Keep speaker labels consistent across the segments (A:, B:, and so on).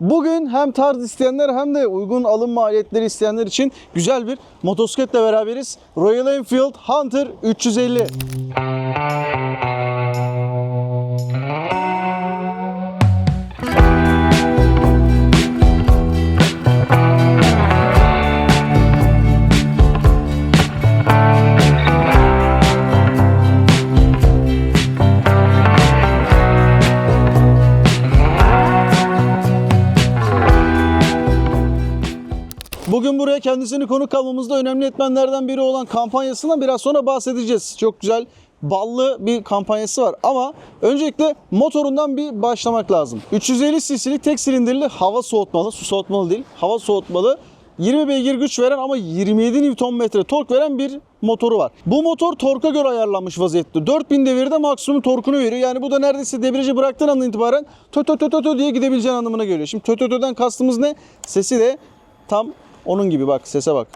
A: Bugün hem tarz isteyenler hem de uygun alım maliyetleri isteyenler için güzel bir motosikletle beraberiz. Royal Enfield Hunter 350. Bugün buraya kendisini konuk almamızda önemli etmenlerden biri olan kampanyasından biraz sonra bahsedeceğiz. Çok güzel ballı bir kampanyası var ama öncelikle motorundan bir başlamak lazım. 350 cc'lik tek silindirli hava soğutmalı, su soğutmalı değil, hava soğutmalı 20 beygir güç veren ama 27 Nm tork veren bir motoru var. Bu motor torka göre ayarlanmış vaziyette. 4000 devirde maksimum torkunu veriyor. Yani bu da neredeyse debriyajı bıraktığın andan itibaren tö tö tö tö tö diye gidebileceğin anlamına geliyor. Şimdi tö tö töden kastımız ne? Sesi de tam onun gibi bak sese bak.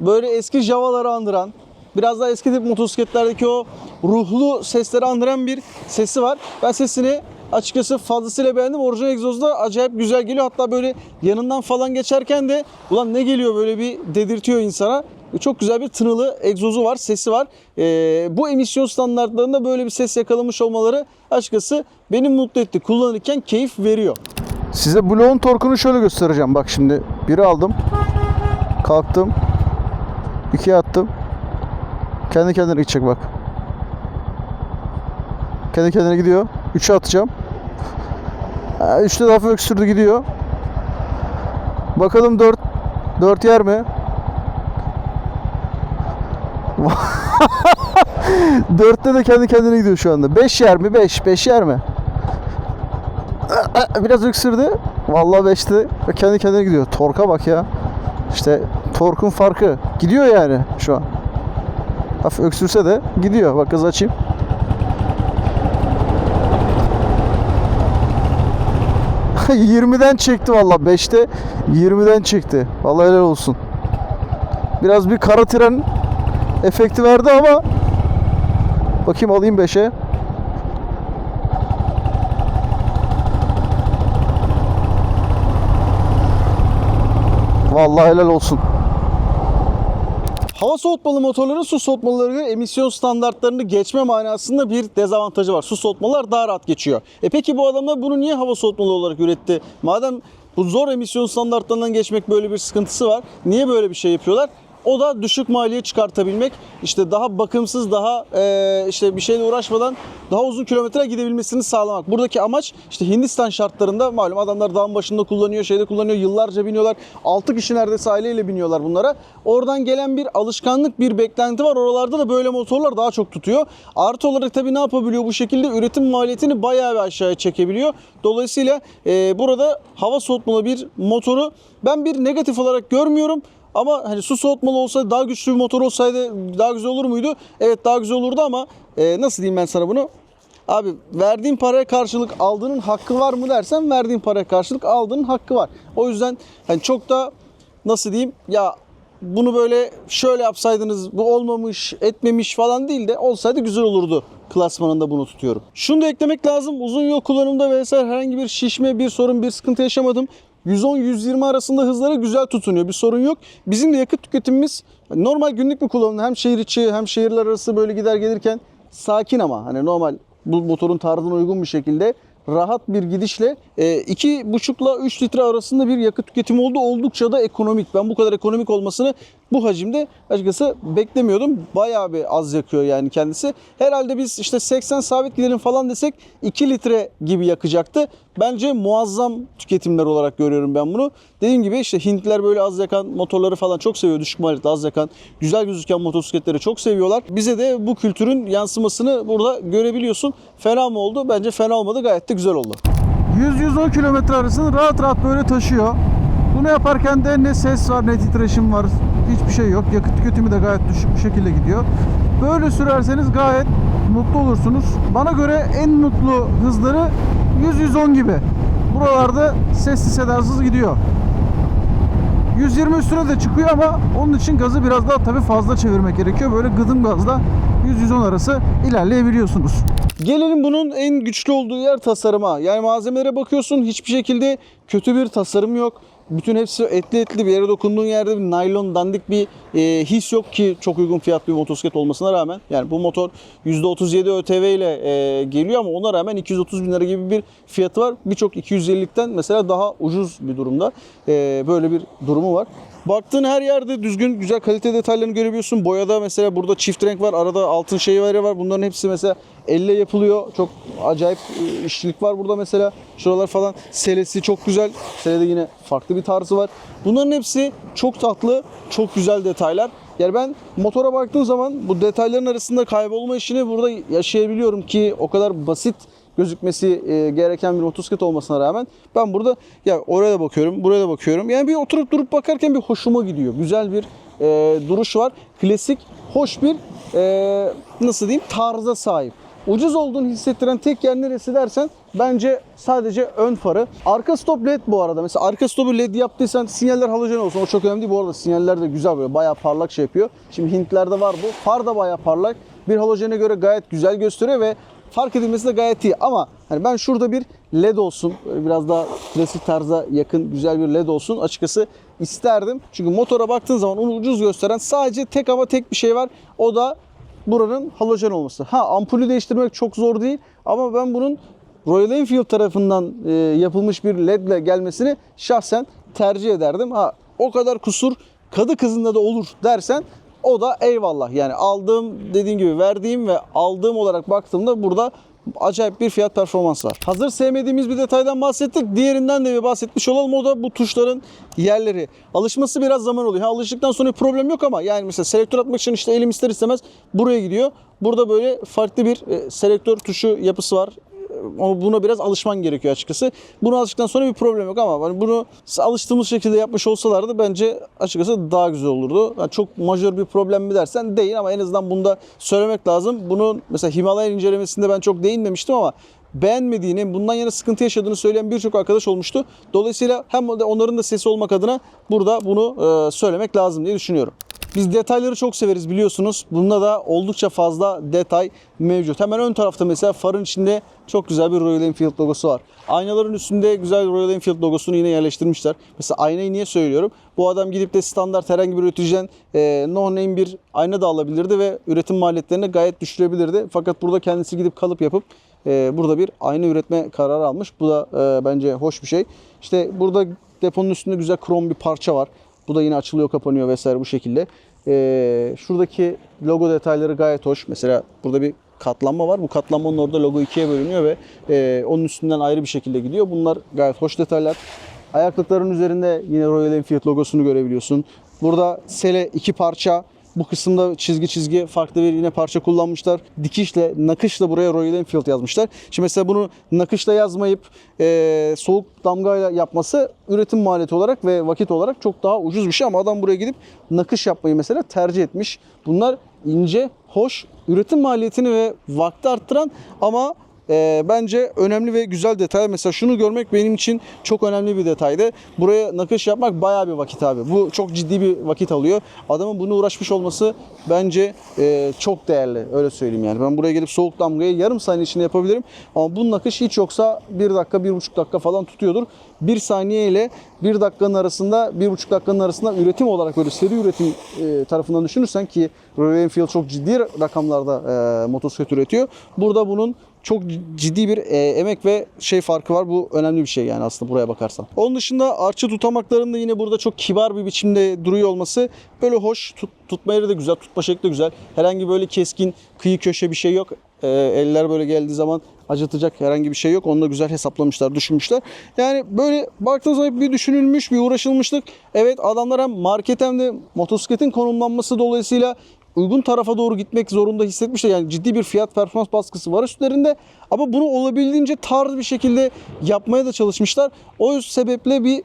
A: Böyle eski Java'ları andıran, biraz daha eski tip motosikletlerdeki o ruhlu sesleri andıran bir sesi var. Ben sesini açıkçası fazlasıyla beğendim. Orijinal egzozda acayip güzel geliyor. Hatta böyle yanından falan geçerken de ulan ne geliyor böyle bir dedirtiyor insana. Çok güzel bir tınılı egzozu var, sesi var. Ee, bu emisyon standartlarında böyle bir ses yakalamış olmaları açıkçası beni mutlu etti. Kullanırken keyif veriyor. Size bloğun torkunu şöyle göstereceğim. Bak şimdi biri aldım. Kalktım. ikiye attım. Kendi kendine gidecek bak. Kendi kendine gidiyor. Üçe atacağım. Üçte de hafif öksürdü gidiyor. Bakalım dört. Dört yer mi? Dörtte de kendi kendine gidiyor şu anda. Beş yer mi? Beş. Beş yer mi? Biraz öksürdü. Vallahi beşte kendi kendine gidiyor. Torka bak ya. İşte torkun farkı. Gidiyor yani şu an. Hafif öksürse de gidiyor. Bak hız açayım. ...20'den çekti valla 5'te 20'den çekti. Vallahi helal olsun. Biraz bir kara tren efekti verdi ama bakayım alayım 5'e. Vallahi helal olsun. Hava soğutmalı motorların su soğutmaları emisyon standartlarını geçme manasında bir dezavantajı var. Su soğutmalar daha rahat geçiyor. E peki bu adamlar bunu niye hava soğutmalı olarak üretti? Madem bu zor emisyon standartlarından geçmek böyle bir sıkıntısı var. Niye böyle bir şey yapıyorlar? O da düşük maliye çıkartabilmek, işte daha bakımsız, daha e, işte bir şeyle uğraşmadan daha uzun kilometre gidebilmesini sağlamak. Buradaki amaç işte Hindistan şartlarında malum adamlar dağın başında kullanıyor, şeyde kullanıyor, yıllarca biniyorlar. 6 kişi neredeyse aileyle biniyorlar bunlara. Oradan gelen bir alışkanlık, bir beklenti var. Oralarda da böyle motorlar daha çok tutuyor. Artı olarak tabii ne yapabiliyor bu şekilde? Üretim maliyetini bayağı bir aşağıya çekebiliyor. Dolayısıyla e, burada hava soğutmalı bir motoru ben bir negatif olarak görmüyorum. Ama hani su soğutmalı olsaydı daha güçlü bir motor olsaydı daha güzel olur muydu? Evet daha güzel olurdu ama e, nasıl diyeyim ben sana bunu? Abi verdiğin paraya karşılık aldığının hakkı var mı dersen verdiğin paraya karşılık aldığının hakkı var. O yüzden hani çok da nasıl diyeyim ya bunu böyle şöyle yapsaydınız bu olmamış etmemiş falan değil de olsaydı güzel olurdu klasmanında bunu tutuyorum. Şunu da eklemek lazım uzun yol kullanımda vesaire herhangi bir şişme bir sorun bir sıkıntı yaşamadım. 110-120 arasında hızlara güzel tutunuyor. Bir sorun yok. Bizim de yakıt tüketimimiz normal günlük bir kullanım. Hem şehir içi hem şehirler arası böyle gider gelirken sakin ama hani normal bu motorun tarzına uygun bir şekilde rahat bir gidişle e, 2,5 ile 3 litre arasında bir yakıt tüketimi oldu. Oldukça da ekonomik. Ben bu kadar ekonomik olmasını bu hacimde açıkçası beklemiyordum. Bayağı bir az yakıyor yani kendisi. Herhalde biz işte 80 sabit gidelim falan desek 2 litre gibi yakacaktı. Bence muazzam tüketimler olarak görüyorum ben bunu. Dediğim gibi işte Hintliler böyle az yakan motorları falan çok seviyor. Düşük maliyetli az yakan, güzel gözüken motosikletleri çok seviyorlar. Bize de bu kültürün yansımasını burada görebiliyorsun. Fena mı oldu? Bence fena olmadı. Gayet de güzel oldu. 100-110 kilometre arasını rahat rahat böyle taşıyor. Bunu yaparken de ne ses var ne titreşim var. Hiçbir şey yok. Yakıt tüketimi de gayet düşük bir şekilde gidiyor. Böyle sürerseniz gayet mutlu olursunuz. Bana göre en mutlu hızları 100-110 gibi. Buralarda sessiz sedasız gidiyor. 120 üstüne de çıkıyor ama onun için gazı biraz daha tabii fazla çevirmek gerekiyor. Böyle gıdım gazla 100-110 arası ilerleyebiliyorsunuz. Gelelim bunun en güçlü olduğu yer tasarıma. Yani malzemelere bakıyorsun hiçbir şekilde kötü bir tasarım yok. Bütün hepsi etli etli bir yere dokunduğun yerde bir naylon dandik bir e, his yok ki çok uygun fiyatlı bir motosiklet olmasına rağmen. Yani bu motor %37 ÖTV ile e, geliyor ama ona rağmen 230 bin lira gibi bir fiyatı var. Birçok 250'likten mesela daha ucuz bir durumda. E, böyle bir durumu var. Baktığın her yerde düzgün güzel kalite detaylarını görebiliyorsun. Boyada mesela burada çift renk var. Arada altın şeyi var. var. Bunların hepsi mesela elle yapılıyor. Çok acayip e, işçilik var burada mesela. Şuralar falan selesi çok güzel. Selede yine farklı bir tarzı var. Bunların hepsi çok tatlı, çok güzel detaylar. Yani ben motora baktığım zaman bu detayların arasında kaybolma işini burada yaşayabiliyorum ki o kadar basit gözükmesi e, gereken bir motosiklet olmasına rağmen ben burada ya oraya da bakıyorum, buraya da bakıyorum. Yani bir oturup durup bakarken bir hoşuma gidiyor. Güzel bir e, duruş var. Klasik, hoş bir e, nasıl diyeyim tarza sahip. Ucuz olduğunu hissettiren tek yer neresi dersen bence sadece ön farı. Arka stop led bu arada. Mesela arka stopu led yaptıysan sinyaller halojen olsun. O çok önemli değil. Bu arada sinyaller de güzel böyle bayağı parlak şey yapıyor. Şimdi Hintlerde var bu. Far da bayağı parlak. Bir halojene göre gayet güzel gösteriyor ve fark edilmesi de gayet iyi. Ama hani ben şurada bir led olsun. Biraz daha klasik tarza yakın güzel bir led olsun. Açıkçası isterdim. Çünkü motora baktığın zaman onu ucuz gösteren sadece tek ama tek bir şey var. O da buranın halojen olması. Ha ampulü değiştirmek çok zor değil ama ben bunun Royal Enfield tarafından e, yapılmış bir led ile gelmesini şahsen tercih ederdim. Ha o kadar kusur kadı kızında da olur dersen o da eyvallah. Yani aldığım dediğim gibi verdiğim ve aldığım olarak baktığımda burada acayip bir fiyat performans var. Hazır sevmediğimiz bir detaydan bahsettik. Diğerinden de bir bahsetmiş olalım. O da bu tuşların yerleri. Alışması biraz zaman oluyor. Ha, alıştıktan sonra bir problem yok ama yani mesela selektör atmak için işte elim ister istemez buraya gidiyor. Burada böyle farklı bir e, selektör tuşu yapısı var. Buna biraz alışman gerekiyor açıkçası. Bunu alıştıktan sonra bir problem yok ama hani bunu alıştığımız şekilde yapmış olsalardı bence açıkçası daha güzel olurdu. Yani çok majör bir problem mi dersen değil ama en azından bunda söylemek lazım. Bunun mesela Himalayan incelemesinde ben çok değinmemiştim ama beğenmediğini, bundan yana sıkıntı yaşadığını söyleyen birçok arkadaş olmuştu. Dolayısıyla hem onların da sesi olmak adına burada bunu e, söylemek lazım diye düşünüyorum. Biz detayları çok severiz biliyorsunuz. Bunda da oldukça fazla detay mevcut. Hemen ön tarafta mesela farın içinde çok güzel bir Royal Enfield logosu var. Aynaların üstünde güzel Royal Enfield logosunu yine yerleştirmişler. Mesela aynayı niye söylüyorum? Bu adam gidip de standart herhangi bir üreticiden e, no name bir ayna da alabilirdi ve üretim maliyetlerini gayet düşürebilirdi. Fakat burada kendisi gidip kalıp yapıp e, burada bir ayna üretme kararı almış. Bu da e, bence hoş bir şey. İşte burada deponun üstünde güzel krom bir parça var. Bu da yine açılıyor kapanıyor vesaire bu şekilde. Ee, şuradaki logo detayları gayet hoş. Mesela burada bir katlanma var. Bu katlanmanın orada logo ikiye bölünüyor ve e, onun üstünden ayrı bir şekilde gidiyor. Bunlar gayet hoş detaylar. Ayaklıkların üzerinde yine Royal Enfield logosunu görebiliyorsun. Burada sele iki parça. Bu kısımda çizgi çizgi farklı bir yine parça kullanmışlar. Dikişle, nakışla buraya Royal Enfield yazmışlar. Şimdi mesela bunu nakışla yazmayıp e, soğuk damgayla yapması üretim maliyeti olarak ve vakit olarak çok daha ucuz bir şey ama adam buraya gidip nakış yapmayı mesela tercih etmiş. Bunlar ince, hoş, üretim maliyetini ve vakti arttıran ama e, bence önemli ve güzel detay. Mesela şunu görmek benim için çok önemli bir detaydı. Buraya nakış yapmak bayağı bir vakit abi. Bu çok ciddi bir vakit alıyor. Adamın bunu uğraşmış olması bence e, çok değerli. Öyle söyleyeyim yani. Ben buraya gelip soğuk damgayı yarım saniye içinde yapabilirim. Ama bu nakış hiç yoksa bir dakika, bir buçuk dakika falan tutuyordur. Bir saniye ile bir dakikanın arasında, bir buçuk dakikanın arasında üretim olarak böyle seri üretim e, tarafından düşünürsen ki Royal Enfield çok ciddi rakamlarda e, motosiklet üretiyor. Burada bunun çok ciddi bir e, emek ve şey farkı var. Bu önemli bir şey yani aslında buraya bakarsan. Onun dışında arça tutamaklarında yine burada çok kibar bir biçimde duruyor olması böyle hoş. Tut, tutma yeri de güzel, tutma şekli de güzel. Herhangi böyle keskin kıyı köşe bir şey yok. E, eller böyle geldiği zaman acıtacak herhangi bir şey yok. Onu da güzel hesaplamışlar, düşünmüşler. Yani böyle baktığınız zaman bir düşünülmüş, bir uğraşılmışlık. Evet adamlar hem market hem de motosikletin konumlanması dolayısıyla uygun tarafa doğru gitmek zorunda hissetmişler. Yani ciddi bir fiyat performans baskısı var üstlerinde. Ama bunu olabildiğince tarz bir şekilde yapmaya da çalışmışlar. O sebeple bir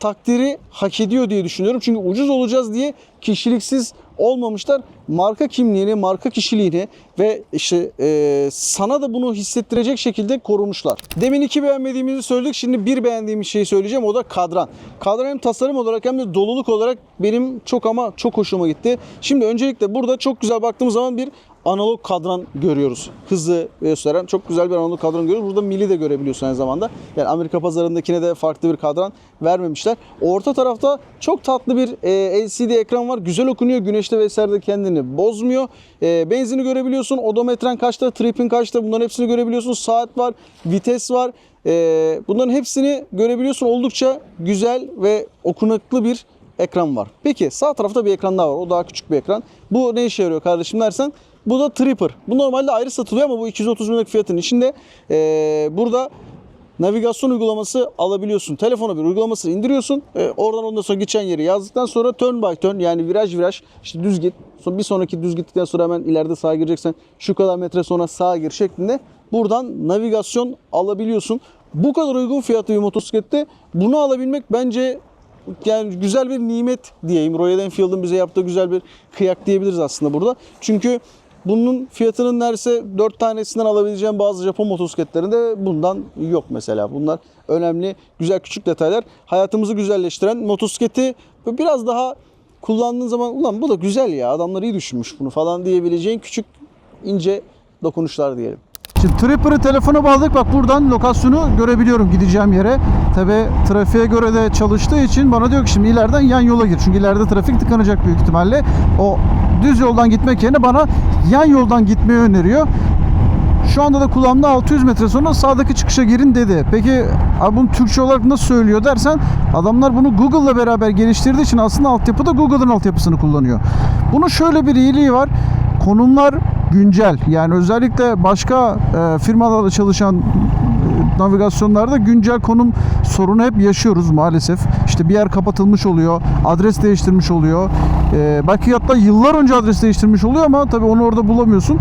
A: takdiri hak ediyor diye düşünüyorum. Çünkü ucuz olacağız diye kişiliksiz olmamışlar. Marka kimliğini, marka kişiliğini ve işte e, sana da bunu hissettirecek şekilde korumuşlar. Demin iki beğenmediğimizi söyledik. Şimdi bir beğendiğimiz şeyi söyleyeceğim. O da kadran. Kadran hem tasarım olarak hem de doluluk olarak benim çok ama çok hoşuma gitti. Şimdi öncelikle burada çok güzel baktığımız zaman bir analog kadran görüyoruz. Hızı gösteren çok güzel bir analog kadran görüyoruz. Burada mili de görebiliyorsun aynı zamanda. Yani Amerika pazarındakine de farklı bir kadran vermemişler. Orta tarafta çok tatlı bir e, LCD ekran var. Güzel okunuyor. Güneşte vesaire kendini bozmuyor. E, benzini görebiliyorsun. Odometren kaçta, tripin kaçta bunların hepsini görebiliyorsun. Saat var, vites var. E, bunların hepsini görebiliyorsun. Oldukça güzel ve okunaklı bir ekran var. Peki sağ tarafta bir ekran daha var. O daha küçük bir ekran. Bu ne işe yarıyor kardeşim dersen bu da Tripper. Bu normalde ayrı satılıyor ama bu 230 bin liralık fiyatın içinde. Ee, burada navigasyon uygulaması alabiliyorsun. Telefona bir uygulamasını indiriyorsun. Ee, oradan ondan sonra geçen yeri yazdıktan sonra turn by turn yani viraj viraj işte düz git. Sonra bir sonraki düz gittikten sonra hemen ileride sağa gireceksen şu kadar metre sonra sağa gir şeklinde buradan navigasyon alabiliyorsun. Bu kadar uygun fiyatlı bir motosiklette bunu alabilmek bence yani güzel bir nimet diyeyim. Royal Enfield'ın bize yaptığı güzel bir kıyak diyebiliriz aslında burada. Çünkü bunun fiyatının neredeyse 4 tanesinden alabileceğim bazı Japon motosikletlerinde bundan yok mesela. Bunlar önemli, güzel küçük detaylar. Hayatımızı güzelleştiren motosikleti biraz daha kullandığın zaman ulan bu da güzel ya adamlar iyi düşünmüş bunu falan diyebileceğin küçük ince dokunuşlar diyelim.
B: Şimdi Tripper'ı telefona bağladık. Bak buradan lokasyonu görebiliyorum gideceğim yere. Tabi trafiğe göre de çalıştığı için bana diyor ki şimdi ileriden yan yola gir. Çünkü ileride trafik tıkanacak büyük ihtimalle. O düz yoldan gitmek yerine bana yan yoldan gitmeyi öneriyor. Şu anda da kulağımda 600 metre sonra sağdaki çıkışa girin dedi. Peki abi bunu Türkçe olarak nasıl söylüyor dersen adamlar bunu Google'la beraber geliştirdiği için aslında altyapıda Google'ın altyapısını kullanıyor. Bunun şöyle bir iyiliği var. Konumlar güncel. Yani özellikle başka e, firmalarda çalışan e, navigasyonlarda güncel konum sorunu hep yaşıyoruz maalesef. İşte bir yer kapatılmış oluyor, adres değiştirmiş oluyor. E, belki hatta yıllar önce adres değiştirmiş oluyor ama tabii onu orada bulamıyorsun.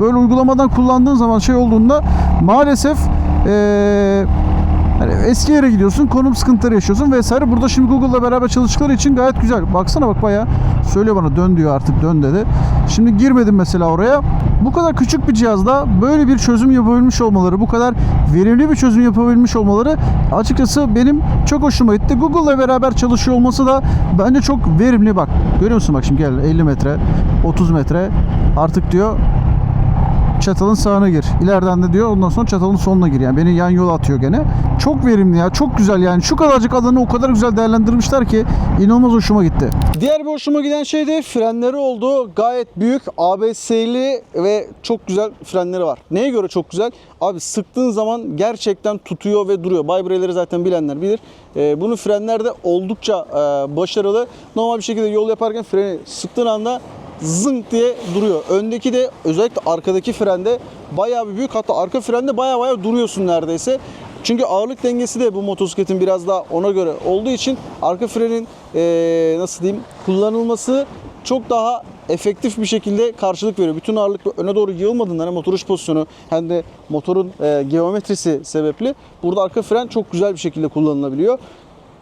B: Böyle uygulamadan kullandığın zaman şey olduğunda maalesef e, Hani eski yere gidiyorsun, konum sıkıntıları yaşıyorsun vesaire. Burada şimdi Google'la beraber çalıştıkları için gayet güzel. Baksana bak bayağı söylüyor bana dön diyor artık dön dedi. Şimdi girmedim mesela oraya. Bu kadar küçük bir cihazda böyle bir çözüm yapabilmiş olmaları, bu kadar verimli bir çözüm yapabilmiş olmaları açıkçası benim çok hoşuma gitti. Google'la beraber çalışıyor olması da bence çok verimli bak. Görüyor musun bak şimdi gel 50 metre, 30 metre artık diyor çatalın sağına gir. İleriden de diyor ondan sonra çatalın sonuna gir. Yani beni yan yola atıyor gene. Çok verimli ya. Çok güzel yani. Şu kadarcık alanı o kadar güzel değerlendirmişler ki inanılmaz hoşuma gitti.
A: Diğer bir hoşuma giden şey de frenleri oldu. Gayet büyük, ABS'li ve çok güzel frenleri var. Neye göre çok güzel? Abi sıktığın zaman gerçekten tutuyor ve duruyor. Baybrayları zaten bilenler bilir. Ee, bunun frenler de oldukça e, başarılı. Normal bir şekilde yol yaparken freni sıktığın anda zınk diye duruyor. Öndeki de özellikle arkadaki frende bayağı bir büyük. Hatta arka frende bayağı bayağı duruyorsun neredeyse. Çünkü ağırlık dengesi de bu motosikletin biraz daha ona göre olduğu için arka frenin eee, nasıl diyeyim kullanılması çok daha efektif bir şekilde karşılık veriyor. Bütün ağırlık öne doğru yığılmadığından hem motor uç pozisyonu hem de motorun eee, geometrisi sebepli burada arka fren çok güzel bir şekilde kullanılabiliyor.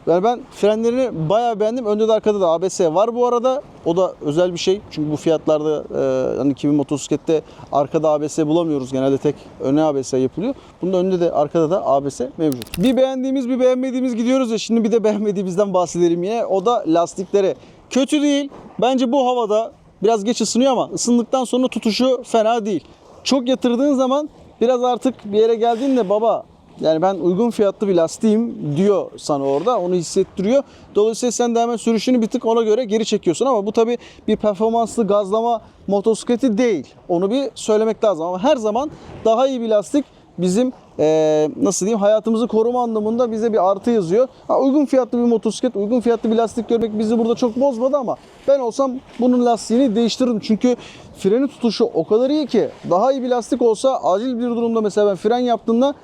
A: Yani ben frenlerini bayağı beğendim. Önde de arkada da ABS var bu arada. O da özel bir şey. Çünkü bu fiyatlarda e, hani kimi motosiklette arkada ABS bulamıyoruz. Genelde tek öne ABS yapılıyor. Bunda önde de arkada da ABS mevcut. Bir beğendiğimiz bir beğenmediğimiz gidiyoruz ya. Şimdi bir de beğenmediğimizden bahsedelim yine. O da lastikleri. Kötü değil. Bence bu havada biraz geç ısınıyor ama ısındıktan sonra tutuşu fena değil. Çok yatırdığın zaman biraz artık bir yere geldiğinde baba yani ben uygun fiyatlı bir lastiğim diyor sana orada. Onu hissettiriyor. Dolayısıyla sen de hemen sürüşünü bir tık ona göre geri çekiyorsun ama bu tabi bir performanslı gazlama motosikleti değil. Onu bir söylemek lazım ama her zaman daha iyi bir lastik bizim eee, nasıl diyeyim hayatımızı koruma anlamında bize bir artı yazıyor. Ha, uygun fiyatlı bir motosiklet, uygun fiyatlı bir lastik görmek bizi burada çok bozmadı ama ben olsam bunun lastiğini değiştiririm. Çünkü freni tutuşu o kadar iyi ki daha iyi bir lastik olsa acil bir durumda mesela ben fren yaptığımda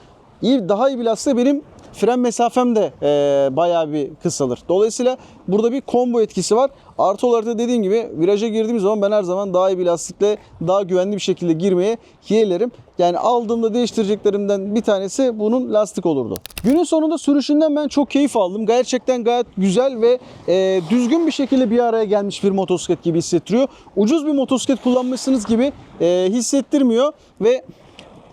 A: iyi daha iyi lastik benim fren mesafem de e, bayağı bir kısalır. Dolayısıyla burada bir combo etkisi var. Artı olarak da dediğim gibi viraja girdiğim zaman ben her zaman daha iyi bir lastikle daha güvenli bir şekilde girmeye yeğlerim. Yani aldığımda değiştireceklerimden bir tanesi bunun lastik olurdu. Günün sonunda sürüşünden ben çok keyif aldım. Gerçekten gayet güzel ve e, düzgün bir şekilde bir araya gelmiş bir motosiklet gibi hissettiriyor. Ucuz bir motosiklet kullanmışsınız gibi e, hissettirmiyor ve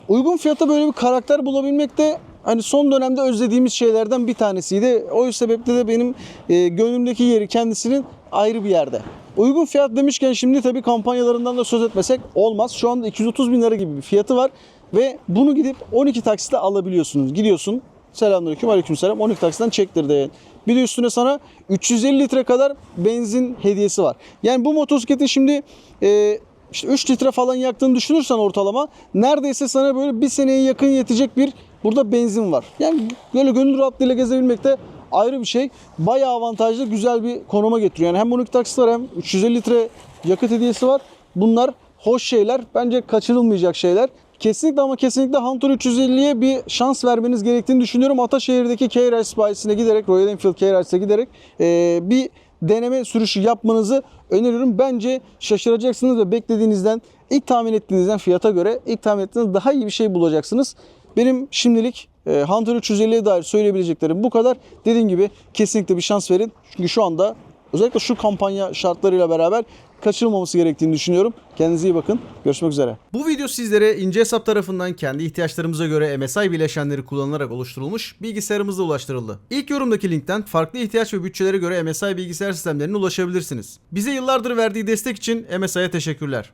A: uygun fiyata böyle bir karakter bulabilmek de hani son dönemde özlediğimiz şeylerden bir tanesiydi. O sebeple de benim e, gönlümdeki yeri kendisinin ayrı bir yerde. Uygun fiyat demişken şimdi tabii kampanyalarından da söz etmesek olmaz. Şu anda 230 bin lira gibi bir fiyatı var ve bunu gidip 12 taksitle alabiliyorsunuz. Gidiyorsun Selamünaleyküm, aleykümselam. 12 taksiden çektirdi. Bir de üstüne sana 350 litre kadar benzin hediyesi var. Yani bu motosikletin şimdi e, işte 3 litre falan yaktığını düşünürsen ortalama neredeyse sana böyle bir seneye yakın yetecek bir burada benzin var. Yani böyle gönül rahatlığıyla gezebilmek de ayrı bir şey. Bayağı avantajlı, güzel bir konuma getiriyor. Yani hem 12 taksi hem 350 litre yakıt hediyesi var. Bunlar hoş şeyler. Bence kaçırılmayacak şeyler. Kesinlikle ama kesinlikle Hunter 350'ye bir şans vermeniz gerektiğini düşünüyorum. Ataşehir'deki K-Race bayisine giderek, Royal Enfield K-Race'e giderek e, bir deneme sürüşü yapmanızı öneriyorum. Bence şaşıracaksınız ve beklediğinizden, ilk tahmin ettiğinizden fiyata göre ilk tahmin ettiğinizden daha iyi bir şey bulacaksınız. Benim şimdilik e, Hunter 350'ye dair söyleyebileceklerim bu kadar. Dediğim gibi kesinlikle bir şans verin. Çünkü şu anda özellikle şu kampanya şartlarıyla beraber kaçırılmaması gerektiğini düşünüyorum. Kendinize iyi bakın. Görüşmek üzere.
C: Bu video sizlere ince hesap tarafından kendi ihtiyaçlarımıza göre MSI bileşenleri kullanılarak oluşturulmuş bilgisayarımıza ulaştırıldı. İlk yorumdaki linkten farklı ihtiyaç ve bütçelere göre MSI bilgisayar sistemlerine ulaşabilirsiniz. Bize yıllardır verdiği destek için MSI'ye teşekkürler.